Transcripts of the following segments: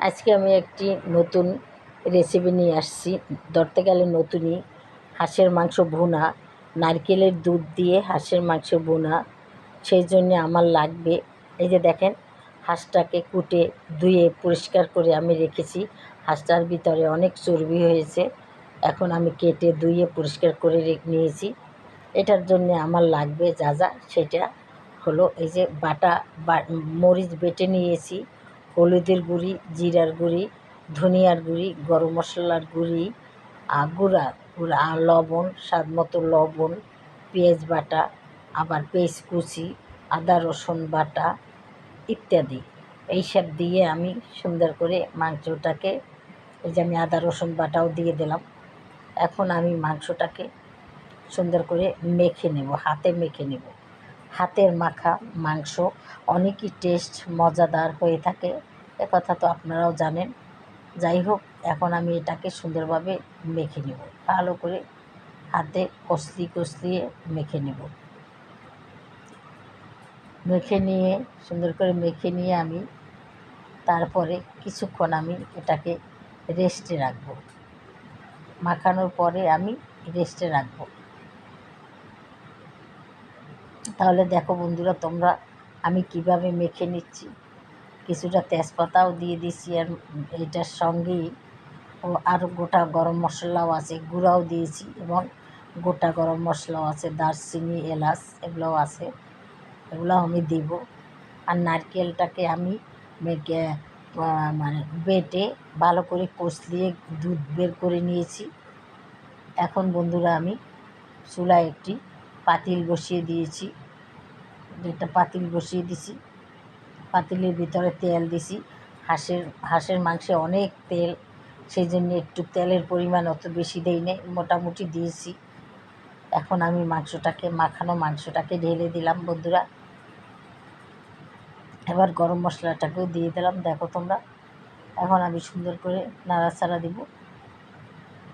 আজকে আমি একটি নতুন রেসিপি নিয়ে আসছি। ধরতে গেলে নতুনই। হাঁসের মাংস ভুনা। নারকেলের দুধ দিয়ে হাঁসের মাংস ভুনা। সেই জন্যে আমার লাগবে। এই যে দেখেন, হাঁসটাকে কুটে ধুয়ে পরিষ্কার করে আমি রেখেছি। হাঁসটার ভিতরে অনেক চর্বি হয়েছে। এখন আমি কেটে ধুয়ে পরিষ্কার করে রেখে নিয়েছি। এটার জন্যে আমার লাগবে যা যা, সেটা হলো এই যে বাটা মরিচ বেটে নিয়েছি। হলুদের গুঁড়ি, জিরার গুঁড়ি, ধনিয়ার গুঁড়ি, গরম মশলার গুঁড়ি আর গুঁড়া গুঁড়া লবণ স্বাদ মতো লবণ, পেঁয়াজ বাটা, আবার পেঁয়াজ কুচি, আদা, রসুন বাটা ইত্যাদি। এইসব দিয়ে আমি সুন্দর করে মাংসটাকে, এই যে আমি আদা, রসুন বাটাও দিয়ে দিলাম। এখন আমি মাংসটাকে সুন্দর করে মেখে নেব, হাতে মেখে নেব। হাতের মাখা মাংস অনেকই টেস্ট মজাদার হয়ে থাকে। কথা তো আপনারাও জানেন। যাই হোক, এখন আমি এটাকে সুন্দরভাবে মেখে নেব। ভালো করে হাতে কষলি কষলিয়ে মেখে নেব। মেখে নিয়ে, সুন্দর করে মেখে নিয়ে আমি তারপরে কিছুক্ষণ আমি এটাকে রেস্টে রাখব। মাখানোর পরে আমি রেস্টে রাখব। তাহলে দেখো বন্ধুরা, তোমরা আমি কীভাবে মেখে নিচ্ছি। কিছুটা তেজপাতাও দিয়ে দিচ্ছি আর এটার সঙ্গেই ও আরও গোটা গরম মশলাও আছে, গুঁড়াও দিয়েছি এবং গোটা গরম মশলাও আছে, দারচিনি, এলাচ এগুলোও আছে এগুলো আমি দিব। আর নারকেলটাকে আমি মানে বেটে ভালো করে কষলিয়ে দুধ বের করে নিয়েছি। এখন বন্ধুরা আমি চুলায় একটি পাতিল বসিয়ে দিয়েছি, একটা পাতিল বসিয়ে দিছি। পাতিলের ভিতরে তেল দিছি। হাঁসের হাঁসের মাংসে অনেক তেল সেই জন্য একটু তেলের পরিমাণ অত বেশি দেই নাই, মোটামুটি দিয়েছি। এখন আমি মাংসটাকে, মাখানো মাংসটাকে ঢেলে দিলাম বন্ধুরা। এবার গরম মশলাটাকেও দিয়ে দিলাম, দেখো তোমরা। এখন আমি সুন্দর করে নাড়াচাড়া দিব।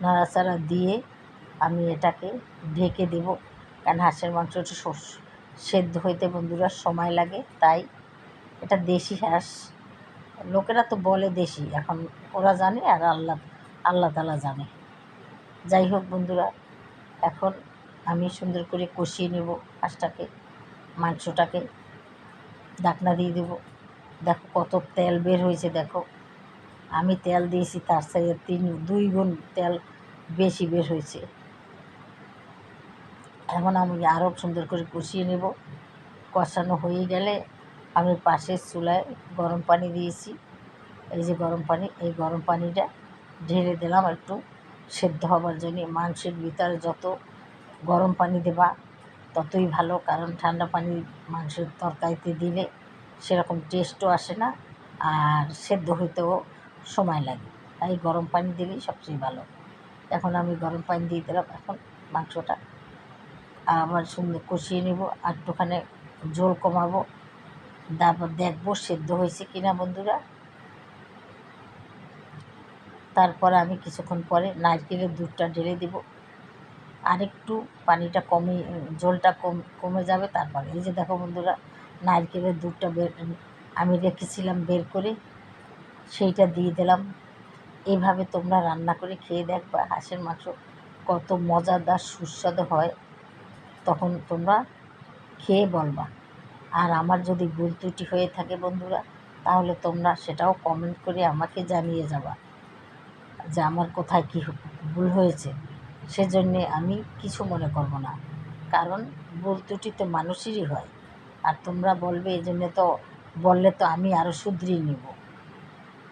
নাড়াচাড়া দিয়ে আমি এটাকে ঢেকে দেব। কারণ হাঁসের মাংসটা সেদ্ধ হইতে বন্ধুরা সময় লাগে, তাই এটা দেশি হাঁস। লোকেরা তো বলে দেশি, এখন ওরা জানে আর আল্লাহ আল্লাহ তালা জানে। যাই হোক বন্ধুরা, এখন আমি সুন্দর করে কষিয়ে নেব হাঁসটাকে, মাংসটাকে, ডাকনা দিয়ে দেবো। দেখো কত তেল বের হয়েছে, দেখো। আমি তেল দিয়েছি, তার সাথে তিন, দুই গুণ তেল বেশি বের হয়েছে। এখন আমি আরও সুন্দর করে কষিয়ে নেব। কষানো হয়ে গেলে আমি পাশের চুলায় গরম পানি দিয়েছি। এই যে গরম পানি, এই গরম পানিটা ঢেলে দিলাম একটু। সেদ্ধ হবার জন্য মাংসের ভিতরে যত গরম পানি দেবা, ততই ভালো। কারণ ঠান্ডা পানি মাংসের তরকারিতে দিলে সেরকম টেস্টও আসে না আর সেদ্ধ হইতেও সময় লাগে। তাই গরম পানি দিলেই সবচেয়ে ভালো। এখন আমি গরম পানি দিয়ে দিলাম। এখন মাংসটা আবার সুন্দর কষিয়ে নেব। আর একটুখানি ঝোল কমাবো। তারপর দেখব সেদ্ধ হয়েছে কিনা বন্ধুরা। তারপর আমি কিছুক্ষণ পরে নারকেলের দুধটা ঢেলে দেব। আরেকটু পানিটা কমে, জলটা কম, কমে যাবে তারপরে। এই যে দেখো বন্ধুরা, নারকেলের দুধটা বের, আমি রেখেছিলাম বের করে, সেইটা দিয়ে দিলাম। এইভাবে তোমরা রান্না করে খেয়ে দেখবা, হাঁসের মাংস কত মজাদার সুস্বাদু হয়। তখন তোমরা খেয়ে বলবা। আর আমার যদি ভুল ত্রুটি হয়ে থাকে বন্ধুরা, তাহলে তোমরা সেটাও কমেন্ট করে আমাকে জানিয়ে যাবা যে আমার কোথায় কী ভুল হয়েছে। সেজন্যে আমি কিছু মনে করব না। কারণ ভুল ত্রুটি তো মানুষেরই হয়। আর তোমরা বলবে এই জন্যে তো, বললে তো আমি আরও শুধরিয়ে নেব।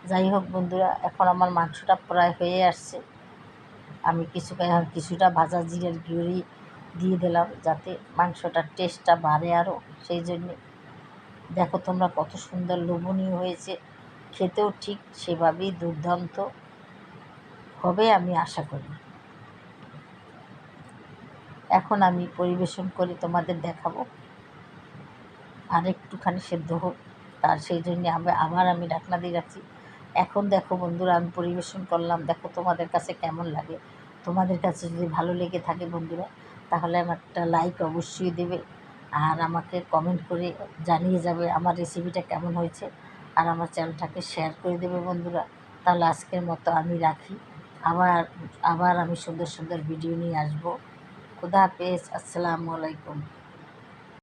যাই হোক বন্ধুরা, এখন আমার মাংসটা প্রায় হয়ে আসছে। আমি কিছু কিছুটা ভাজা জিরের গুঁড়ি দিয়ে দিলাম যাতে মাংসটার টেস্টটা বাড়ে আরও সেই জন্যে দেখো তোমরা কত সুন্দর লোভনীয় হয়েছে। খেতেও ঠিক সেভাবেই দুর্দান্ত। হবে আমি আশা করি। এখন আমি পরিবেশন করে তোমাদের দেখাবো। আর একটুখানি সেদ্ধ হোক। তার সেই জন্যে আমি আবার আমি ঢাকনা দিয়ে রাখছি। এখন দেখো বন্ধুরা, আমি পরিবেশন করলাম। দেখো তোমাদের কাছে কেমন লাগে। তোমাদের কাছে যদি ভালো লেগে থাকে বন্ধুরা তাহলে আমার একটা লাইক অবশ্যই দেবে। আর আমাকে কমেন্ট করে জানিয়ে যাবে আমার রেসিপিটা কেমন হয়েছে। আর আমার চ্যানেলটাকে শেয়ার করে দেবে বন্ধুরা। তাহলে আজকের মতো আমি রাখি। আবার আবার আমি সুন্দর সুন্দর ভিডিও নিয়ে আসব। খুদা হাফেজ, আসসালামু আলাইকুম।